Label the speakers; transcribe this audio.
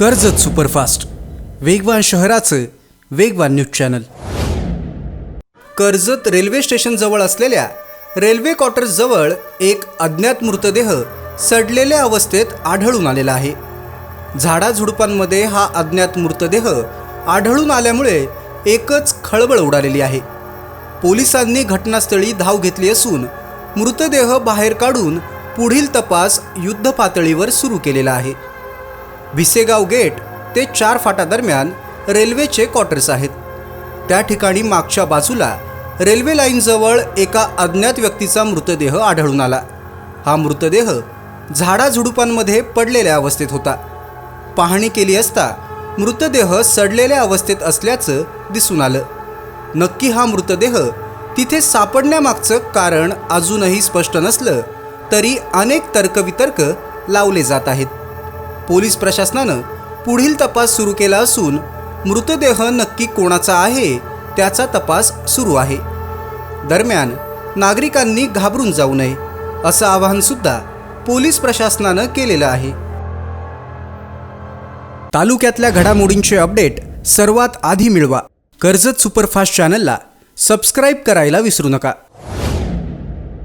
Speaker 1: Karjat superfast. वेगवान शहराचं वेगवान न्यूज चॅनल. कर्जत रेल्वे स्टेशनजवळ असलेल्या रेल्वे क्वार्टर्सजवळ एक अज्ञात मृतदेह सडलेल्या अवस्थेत आढळून आलेला आहे. झाडाझुडपांमध्ये हा अज्ञात मृतदेह आढळून आल्यामुळे एकच खळबळ उडालेली आहे. पोलिसांनी घटनास्थळी धाव घेतली असून मृतदेह बाहेर काढून पुढील तपास युद्ध पातळीवर सुरू केलेला आहे. भिसेगाव गेट ते चार फाटादरम्यान रेल्वेचे क्वार्टर्स आहेत. त्या ठिकाणी मागच्या बाजूला रेल्वे लाईनजवळ एका अज्ञात व्यक्तीचा मृतदेह आढळून आला. हा मृतदेह झाडाझुडुपांमध्ये पडलेल्या अवस्थेत होता. पाहणी केली असता मृतदेह सडलेल्या अवस्थेत असल्याचं दिसून आलं. नक्की हा मृतदेह तिथे सापडण्यामागचं कारण अजूनही स्पष्ट नसलं तरी अनेक तर्कवितर्क लावले जात आहेत. पोलीस प्रशासनानं पुढील तपास सुरू केला असून मृतदेह नक्की कोणाचा आहे त्याचा तपास सुरू आहे. दरम्यान नागरिकांनी घाबरून जाऊ नये असं आवाहनसुद्धा पोलीस प्रशासनानं केलेलं आहे. तालुक्यातल्या घडामोडींचे अपडेट सर्वात आधी मिळवा. कर्जत सुपरफास्ट चॅनलला सबस्क्राईब करायला विसरू नका.